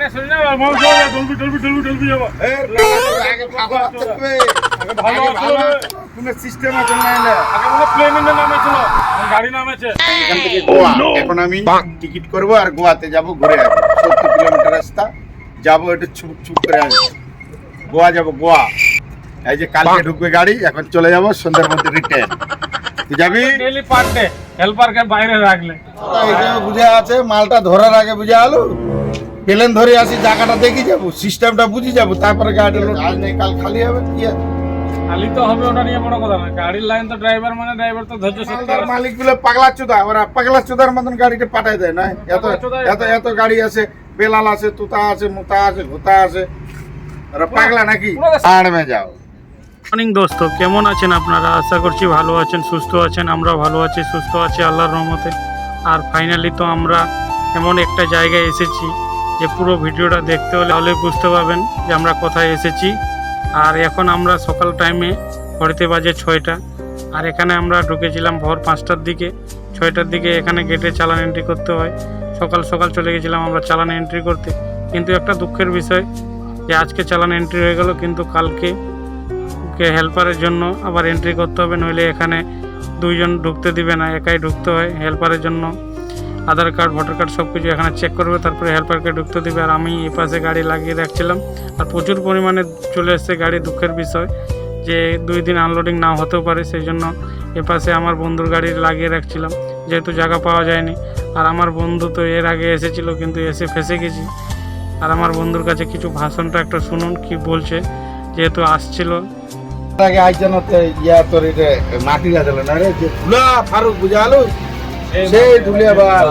যায় না না মাল খাওয়া ডলবি ডলবি ডলবি ডলবি যাব। আগে ভালো থাকবে আগে ভালো আগে আছে কোনো সিস্টেম আছে না এলে আগে মনে প্লেনে নামেছিল এখন গাড়ি নামেছে। এখান থেকে গোয়া। এখন আমি টিকিট করব আর গোয়াতে যাব ঘুরে আসব। সত্তর কিলোমিটার রাস্তা। যাব একটু ছুপ ছুপ করে আসব। গোয়া যাব গোয়া। এই যে কালকে ঢুকবে গাড়ি এখন চলে যাব সন্ধ্যার মধ্যে রিটার্ন তুই যাবি? ডেলি পার ডে হেল্পারকে বাইরে রাখলে। বুঝে আছে মালটা ধরার আগে বুঝে আলো। প্লেন ধরে আসি জায়গাটা দেখি যাব সিস্টেমটা বুঝি যাব তারপরে গাড়ি লোড আজ নেই কাল খালি হবে কি আছে খালি তো হবে ওটা নিয়ে বড় কথা না গাড়ির লাইন তো ড্রাইভার মানে ড্রাইভার তো ধৈর্য মালদার মালিকগুলো পাগলা চোদা ওরা পাগলা চোদার মতন গাড়িটা পাঠায় দেয় না? এত চোদা- এত এত গাড়ি আছে বেলাল আছে তুতা আছে মুতা আছে ঘুতা আছে। ওরা পাগলা নাকি? আড় মে যাও। মর্নিং দোস্ত কেমন আছেন আপনারা? আশা করছি ভালো আছেন সুস্থ আছেন আমরা ভালো আছি সুস্থ আছি আল্লাহর রহমতে। আর ফাইনালি তো আমরা এমন একটা জায়গায় এসেছি যে পুরো ভিডিওটা দেখতে হলে তাহলে বুঝতে পারবেন যে আমরা কোথায় এসেছি। আর এখন আমরা সকাল টাইমে ঘড়িতে বাজে ছয়টা। আর এখানে আমরা ঢুকেছিলাম ভোর পাঁচটার দিকে। ছয়টার দিকে এখানে গেটে চালান এন্ট্রি করতে হয়। সকাল সকাল চলে গেছিলাম আমরা চালান এন্ট্রি করতে। কিন্তু একটা দুঃখের বিষয় যে আজকে চালান এন্ট্রি হয়ে গেল, কিন্তু কালকে হেল্পারের জন্য আবার এন্ট্রি করতে হবে। নইলে এখানে দুইজন ঢুকতে দিবে না, একাই ঢুকতে হয় হেল্পারের জন্য। আধার কার্ড, ভোটার কার্ড সব কিছু এখানে চেক করবে, তারপরে হেল্পারকে ঢুকতে দেবে। আর আমি এই পাশে গাড়ি লাগিয়ে রাখছিলাম। আর প্রচুর পরিমাণে চলে এসছে গাড়ি দুঃখের বিষয় যে দুই দিন আনলোডিং না হতেও পারে সেই জন্য এ পাশে আমার বন্ধুর গাড়ি লাগিয়ে রাখছিলাম। যেহেতু জায়গা পাওয়া যায়নি। আর আমার বন্ধু তো এর আগে এসেছিল, কিন্তু এসে ফেসে গেছি। আর আমার বন্ধুর কাছে কিছু ভাষণটা একটা শুনুন, কি বলছে। যেহেতু আসছিল। আগে আইজন ইয়া তোর মাটি লাগালো না রে? যে ধুলা ফারুক বুঝে আলো সেই ধুলিয়া বাল।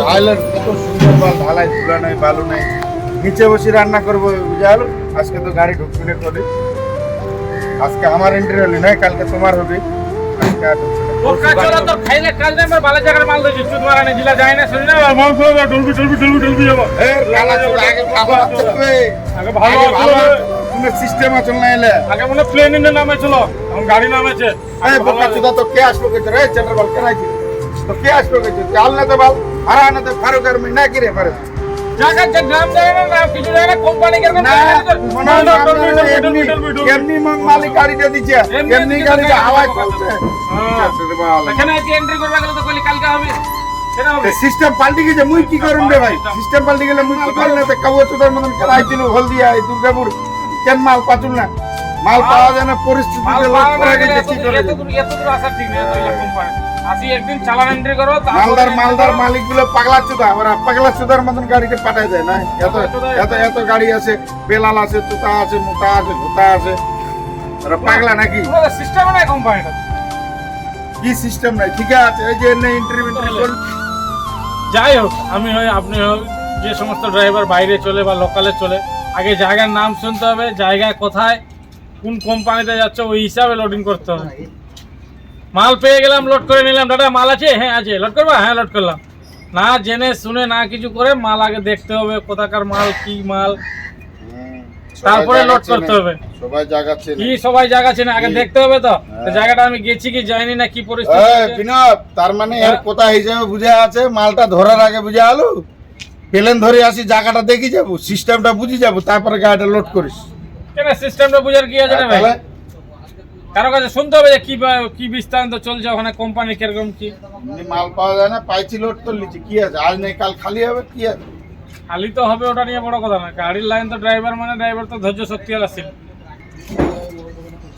ঢালাই কত সুন্দর বাল ঢালাই ধুলা নাই বালু নাই। নিচে বসে রান্না করব বুঝে আলো আজকে তো গাড়ি ঢুকবি না করে আজকে আমার এন্ট্রি হলি না কালকে তোমার হবে। আজকে আর ঢুকবি না। না না। কোনো সিস্টেম আছে না এলে? আগে মনে প্লেন ইনে নামে ছিল এখন গাড়ি নামেছে। এই বোকা চুদা তো কে আসলো কে রে চন্দ্র বল কে নাকি তো কে আসলো কে চাল না তো বল হারা না তো ফারুক আর মিনা কি রে ফারুক? জায়গা যে নাম যায় না নাম কিছু যায় না কোম্পানি কেন না হয় না এমনি এমনি মালিক গাড়িটা দিচ্ছে এমনি গাড়িটা হ্যাঁ। এখানে এন্ট্রি করবে গেলে তো কালকে হবে সিস্টেম পাল্টি গেছে মুই কি করুন রে ভাই? সিস্টেম পাল্টি গেলে মুই কি করুন? না কাবু চুদার মতন খেলাইছিল হলদিয়া এই দুর্গাপুর। কেন মাল পাচুল না? মাল পাওয়া যায় না পরিস্থিতি কি দূর- করে এত দূর এত দূর আসা ঠিক না তাহলে কোম্পানি। আসি একদিন চালান এন্ট্রি করো তারপরে মালদার মালদার মালিকগুলো পাগলা চুদা ওরা পাগলা চুদার মতন গাড়িতে পাঠায় দেয় না? এত এত এত গাড়ি আছে বেলাল আছে তুতা আছে মুতা আছে ভুতা আছে। ওরা পাগলা নাকি? সিস্টেম নাই কোম্পানিটা। কি সিস্টেম নাই? ঠিক আছে এই যে ইন্টারভিউ যাই হোক আমি হই আপনি হোক যে সমস্ত ড্রাইভার বাইরে চলে বা লোকালে চলে আগে জায়গার নাম শুনতে হবে জায়গায় কোথায় কোন কোম্পানিতে যাচ্ছে ওই হিসাবে লোডিং করতে হবে। মাল পেয়ে গেলাম লোড করে নিলাম। দাদা মাল আছে? হ্যাঁ আছে। লোড করবা? হ্যাঁ লোড করলাম। না জেনে শুনে না কিছু করে মাল আগে দেখতে হবে কোথাকার মাল কি মাল। তারপরে লোড করতে হবে। সবাই জাগাচ্ছে কি সবাই জায়গা চেনে? আগে দেখতে হবে তো? হ্যাঁ। জায়গাটা আমি গেছি কি যাইনি না কি পরিস্থিতি তার মানে এর হ্যাঁ। কথা হিসেবে বুঝে আছে? মালটা ধরার আগে বুঝে আলো? প্লেন ধরে আসি জায়গাটা দেখি যাব সিস্টেমটা বুঝি যাব তারপরে গাড়িটা লোড করিস। কেন সিস্টেমটা বুঝার কি আছে না ভাই? কারও কাছে শুনতে হবে যে কি কি বিস্তারিত চলছে ওখানে কোম্পানি কীরকম কি? মাল পাওয়া যায় না পাইছি লোড তো লিচি কি আছে? আজ নেই কাল খালি হবে কি আছে? খালি তো হবে ওটা নিয়ে বড় কথা না গাড়ির লাইন তো ড্রাইভার মানে ড্রাইভার তো ধৈর্য শক্তি আর আছে।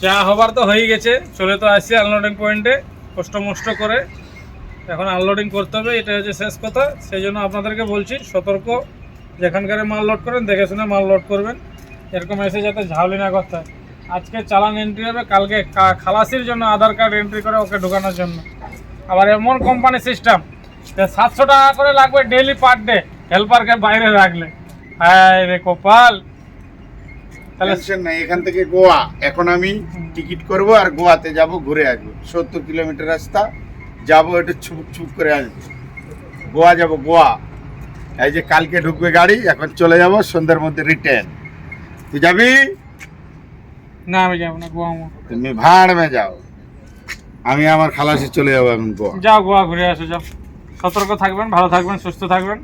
যা হবার তো হয়ে গেছে চলে তো আসছি আনলোডিং পয়েন্টে কষ্ট মষ্ট করে। এখন আনলোডিং করতে হবে এটা হচ্ছে শেষ কথা। সেই জন্য আপনাদেরকে বলছি সতর্ক। যেখানকার মাল লোড করেন দেখে শুনে মাল লোড করবেন। এরকম এসে যাতে ঝাউলি না করতে হয়। আজকে চালান এন্ট্রি হবে কালকে খালাসির জন্য আধার কার্ড এন্ট্রি করে ওকে ঢোকানোর জন্য। আবার এমন কোম্পানি সিস্টেম যে সাতশো টাকা করে লাগবে ডেলি পার ডে হেল্পারকে বাইরে রাখলে। হ্যাঁ রে কপাল। টেনশন নাই এখান থেকে গোয়া। এখন আমি টিকিট করব আর গোয়াতে যাব ঘুরে আসব। সত্তর কিলোমিটার রাস্তা। যাব একটু ছুপ ছুপ করে আসব গোয়া যাব গোয়া। এই যে কালকে ঢুকবে গাড়ি এখন চলে যাব সন্ধ্যার মধ্যে রিটার্ন তুই যাবি? না আমি যাব না গোয়া তুমি ভাড় মে যাও। আমি আমার খালাসে চলে যাব এখন গোয়া। যাও গোয়া ঘুরে আসো যাও। সতর্ক থাকবেন ভালো থাকবেন সুস্থ থাকবেন।